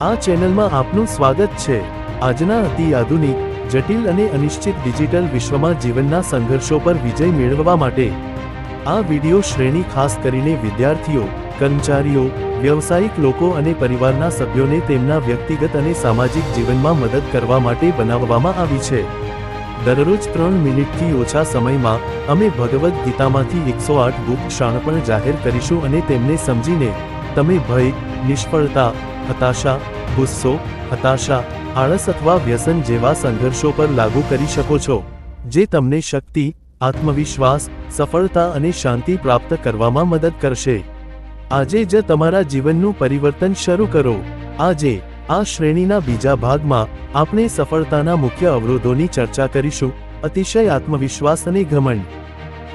આ ચેનલમાં આપનું સ્વાગત છે. આજના અતિ આધુનિક, જટિલ અને અનિશ્ચિત ડિજિટલ વિશ્વમાં જીવનના સંઘર્ષો પર વિજય મેળવવા માટે આ વિડિયો શ્રેણી ખાસ કરીને વિદ્યાર્થીઓ, કર્મચારીઓ, વ્યવસાયિક લોકો અને પરિવારના સભ્યોને તેમના વ્યક્તિગત અને સામાજિક જીવનમાં મદદ કરવા માટે બનાવવામાં આવી છે. દરરોજ ત્રણ મિનિટથી ઓછા સમયમાં અમે ભગવદ્ ગીતામાંથી એકસો આઠ ગુપ્ત શાણપણ જાહેર કરીશું અને તેમને સમજીને તમે ભય, નિષ્ફળતા હતાશા, ગુસ્સો, હતાશા, આળસ અથવા વ્યસન જેવા સંઘર્ષો પર લાગુ કરી શકો છો, જે તમને શક્તિ, આત્મવિશ્વાસ, સફળતા અને શાંતિ પ્રાપ્ત કરવામાં મદદ કરશે. આજે જ તમારા જીવનનું પરિવર્તન શરૂ કરો. આજે, આ શ્રેણીના બીજા ભાગમાં, આપણે સફળતાના મુખ્ય અવરોધોની ચર્ચા કરીશું, અતિશય આત્મવિશ્વાસ અને ઘમંડ.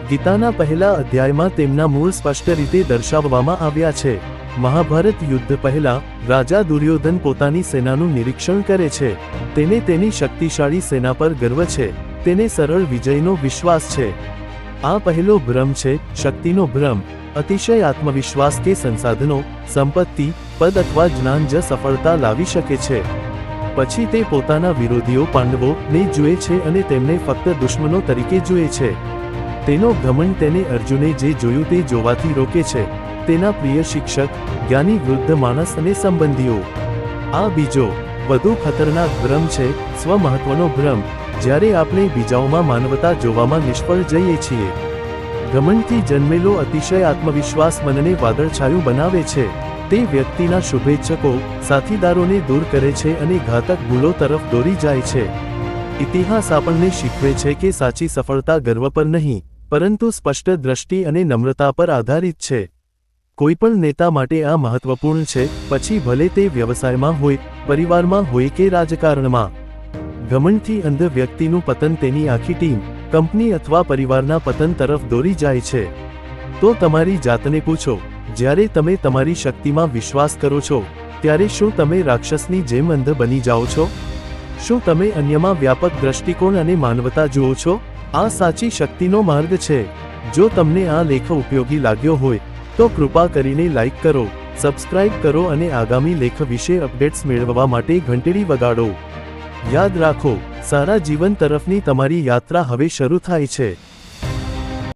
ગીતાના પહેલા અધ્યાયમાં તેમના મૂળ સ્પષ્ટ રીતે દર્શાવવામાં આવ્યા છે. મહાભારત યુદ્ધ પહેલા, રાજા દુર્યોધન પોતાની સેનાનું નિરીક્ષણ કરે છે. તેને તેની શક્તિશાળી સેના પર ગર્વ છે. તેને સરળ વિજયનો વિશ્વાસ છે. આ પહેલો ભ્રમ છે, શક્તિનો ભ્રમ. અતિશય આત્મવિશ્વાસ કે સંસાધનો, સંપત્તિ, પદ અથવા જ્ઞાન જ સફળતા લાવી શકે છે. પછી તે પોતાના વિરોધીઓ પાંડવોને જુએ છે અને તેમને ફક્ત દુશ્મનો તરીકે જુએ છે. તેનો ઘમંડ તેને અર્જુને જે જોયું તે જોવાથી રોકે છે. તેના પ્રિય શિક્ષક, જ્ઞાની વૃદ્ધ માણસ અને સંબંધીઓ. આ બીજો, વધુ ખતરનાક ભ્રમ છે, સ્વમહત્વનો ભ્રમ, જ્યારે આપણે બીજાઓમાં માનવતા જોવામાં નિષ્ફળ જઈએ છીએ. ઘમંડથી જન્મેલો અતિશય આત્મવિશ્વાસ મનને વાદળછાયું બનાવે છે. તે વ્યક્તિના શુભેચ્છકો, સાથીદારોને દૂર કરે છે અને ઘાતક ભૂલો તરફ દોરી જાય છે. ઇતિહાસ આપણને શીખવે છે કે સાચી સફળતા ગર્વ પર નહીં. પરંતુ સ્પષ્ટ દ્રષ્ટિ અને નમ્રતા પર આધારિત છે. કોઈપણ નેતા માટે આ મહત્વપૂર્ણ છે, પછી ભલે તે વ્યવસાયમાં હોય, પરિવારમાં હોય કે રાજકારણમાં. ઘમંડથી અંધ વ્યક્તિનું પતન તેની આખી ટીમ, કંપની અથવા પરિવારના પતન તરફ દોરી જાય છે. તો તમારી જાતને પૂછો, જ્યારે તમે તમારી શક્તિમાં વિશ્વાસ કરો છો, ત્યારે શું તમે રાક્ષસની જેમ અંધ બની જાઓ છો? શું તમે અન્યમાં વ્યાપક દ્રષ્ટિકોણ અને માનવતા જુઓ છો? આ સાચી શક્તિનો માર્ગ છે. જો તમને આ લેખ ઉપયોગી લાગ્યો હોય, તો કૃપા કરીને લાઈક કરો, સબસ્ક્રાઇબ કરો અને આગામી લેખ વિશે અપડેટ્સ મેળવવા માટે ઘંટડી વગાડો. યાદ રાખો, સારા જીવન તરફની તમારી યાત્રા હવે શરૂ થાય છે.